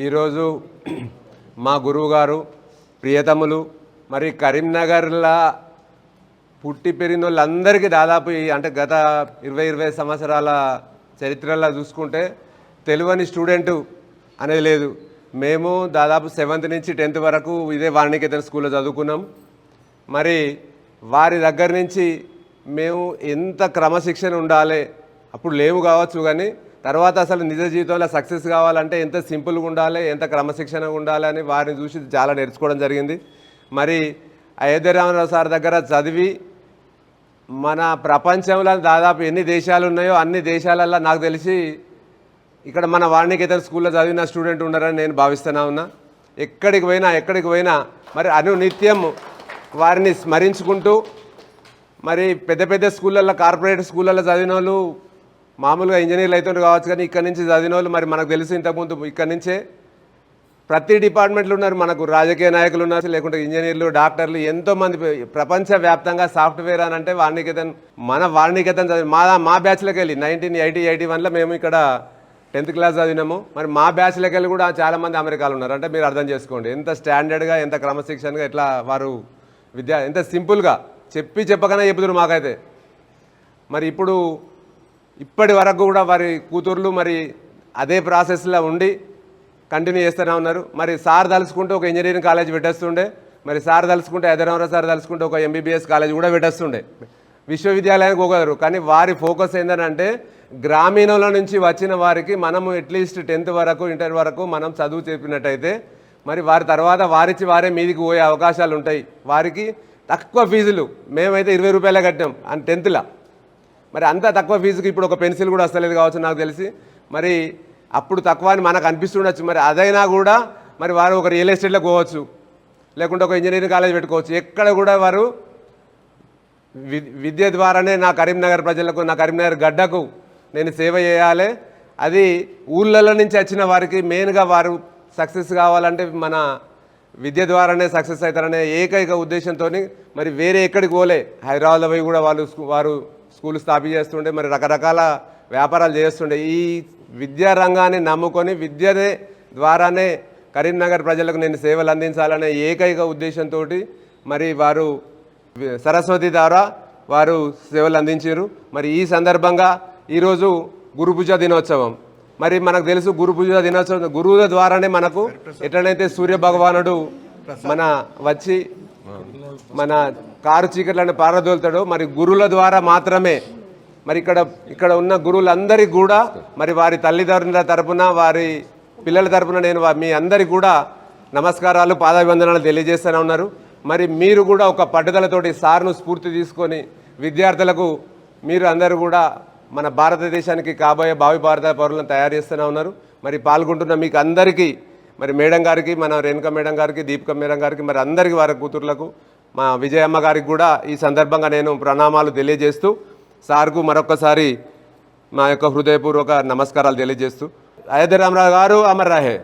ఈరోజు మా గురువుగారు ప్రియతములు మరి కరీంనగర్లా పుట్టి పెరిగిన వాళ్ళందరికీ దాదాపు అంటే గత ఇరవై ఇరవై సంవత్సరాల చరిత్రలో చూసుకుంటే తెలివని స్టూడెంట్ అనేది లేదు. మేము దాదాపు సెవెంత్ నుంచి టెన్త్ వరకు ఇదే వాణికేతన స్కూల్లో చదువుకున్నాం. మరి వారి దగ్గర నుంచి మేము ఎంత క్రమశిక్షణ ఉండాలి అప్పుడు లేవు కావచ్చు కానీ తర్వాత అసలు నిజ జీవితంలో సక్సెస్ కావాలంటే ఎంత సింపుల్గా ఉండాలి ఎంత క్రమశిక్షణగా ఉండాలి అని వారిని చూసి చాలా నేర్చుకోవడం జరిగింది. మరి అయోధ్య రామరావు సార్ దగ్గర చదివి మన ప్రపంచంలో దాదాపు ఎన్ని దేశాలు ఉన్నాయో అన్ని దేశాలల్లో నాకు తెలిసి ఇక్కడ మన వాణికేతర స్కూల్లో చదివిన స్టూడెంట్ ఉన్నారని నేను భావిస్తున్నా ఉన్నా. ఎక్కడికి పోయినా ఎక్కడికి పోయినా మరి అనునిత్యం వారిని స్మరించుకుంటూ మరి పెద్ద పెద్ద స్కూళ్ళల్లో కార్పొరేట్ స్కూళ్ళల్లో చదివిన వాళ్ళు మామూలుగా ఇంజనీర్లు అయితే కావచ్చు కానీ ఇక్కడ నుంచి చదివిన వాళ్ళు మరి మనకు తెలుసు ఇంతకుముందు ఇక్కడ నుంచే ప్రతి డిపార్ట్మెంట్లు ఉన్నారు. మనకు రాజకీయ నాయకులు ఉన్నారు లేకుంటే ఇంజనీర్లు డాక్టర్లు ఎంతోమంది ప్రపంచవ్యాప్తంగా సాఫ్ట్వేర్ అని అంటే వాణికేతన్ మన వాణికేతన్ చదివి మా మా బ్యాచ్లోకి వెళ్ళి నైన్టీన్ ఎయిటీ ఎయిటీ వన్లో మేము ఇక్కడ టెన్త్ క్లాస్ చదివినాము. మరి మా బ్యాచ్లోకి వెళ్ళి కూడా చాలామంది అమెరికాలో ఉన్నారు. అంటే మీరు అర్థం చేసుకోండి ఎంత స్టాండర్డ్గా ఎంత క్రమశిక్షణగా ఎట్లా వారు విద్య ఎంత సింపుల్గా చెప్పి చెప్పకనే చెబుతున్నారు మాకైతే. మరి ఇప్పుడు ఇప్పటి వరకు కూడా వారి కూతుర్లు మరి అదే ప్రాసెస్లో ఉండి కంటిన్యూ చేస్తూనే ఉన్నారు. మరి సార్ తలుచుకుంటే ఒక ఇంజనీరింగ్ కాలేజ్ పెట్టేస్తుండే. మరి సార్ తలుచుకుంటే హైదరాబాద్ సార్ తలుచుకుంటే ఒక ఎంబీబీఎస్ కాలేజ్ కూడా పెట్టేస్తుండే. విశ్వవిద్యాలయానికి పోగలరు కానీ వారి ఫోకస్ ఏంటంటే గ్రామీణంలో నుంచి వచ్చిన వారికి మనము అట్లీస్ట్ టెన్త్ వరకు ఇంటర్ వరకు మనం చదువు చెప్పినట్టయితే మరి వారి తర్వాత వారిచ్చి వారే మీదికి పోయే అవకాశాలు ఉంటాయి వారికి తక్కువ ఫీజులు. మేమైతే ఇరవై రూపాయలే కట్టాం అని టెన్త్లో. మరి అంత తక్కువ ఫీజుకి ఇప్పుడు ఒక పెన్సిల్ కూడా వస్తలేదు కావచ్చు నాకు తెలిసి. మరి అప్పుడు తక్కువ అని మనకు అనిపిస్తుండొచ్చు. మరి అదైనా కూడా మరి వారు ఒక రియల్ ఎస్టేట్లో పోవచ్చు. లేకుంటే ఒక ఇంజనీరింగ్ కాలేజ్ పెట్టుకోవచ్చు. ఎక్కడ కూడా వారు వి- విద్య ద్వారానే నా కరీంనగర్ ప్రజలకు నా కరీంనగర్ గడ్డకు నేను సేవ చేయాలి. అది ఊళ్ళలో నుంచి వచ్చిన వారికి మెయిన్గా వారు సక్సెస్ కావాలంటే మన విద్య ద్వారానే సక్సెస్ అవుతారనే ఏకైక ఉద్దేశంతో మరి వేరే ఎక్కడికి పోలే. హైదరాబాద్లో పోయి కూడా వాళ్ళు వారు స్కూల్ స్థాపించేస్తుండే మరి రకరకాల వ్యాపారాలు చేస్తుండే. ఈ విద్యా రంగాన్ని నమ్ముకొని విద్యనే ద్వారానే కరీంనగర్ ప్రజలకు నేను సేవలు అందించాలనే ఏకైక ఉద్దేశంతో మరి వారు సరస్వతి ద్వారా వారు సేవలు అందించారు. మరి ఈ సందర్భంగా ఈరోజు గురుపూజ దినోత్సవం. మరి మనకు తెలుసు గురుపూజ దినోత్సవం గురువుల ద్వారానే మనకు ఎట్లనైతే సూర్య భగవానుడు మన వచ్చి మన కారు చీకట్లను పారదోలుతాడు మరి గురువుల ద్వారా మాత్రమే. మరి ఇక్కడ ఇక్కడ ఉన్న గురువులందరికీ కూడా మరి వారి తల్లిదండ్రుల తరపున వారి పిల్లల తరపున నేను మీ అందరి కూడా నమస్కారాలు పాదాభివందనాలు తెలియజేస్తూనే ఉన్నారు. మరి మీరు కూడా ఒక పట్టుదలతోటి సార్ను స్ఫూర్తి తీసుకొని విద్యార్థులకు మీరు అందరూ కూడా మన భారతదేశానికి కాబోయే భావి భారత పౌరులను తయారు చేస్తూనే ఉన్నారు. మరి పాల్గొంటున్న మీకు అందరికీ మరి మేడం గారికి మన రేణుక మేడం గారికి దీపిక మేడం గారికి మరి అందరికీ వారి కూతుర్లకు మా విజయమ్మ గారికి కూడా ఈ సందర్భంగా నేను ప్రణామాలు తెలియజేస్తూ సార్కు మరొకసారి మా యొక్క హృదయపూర్వక నమస్కారాలు తెలియజేస్తూ. అయోధ్య రామరావు గారు అమర్ రాహే.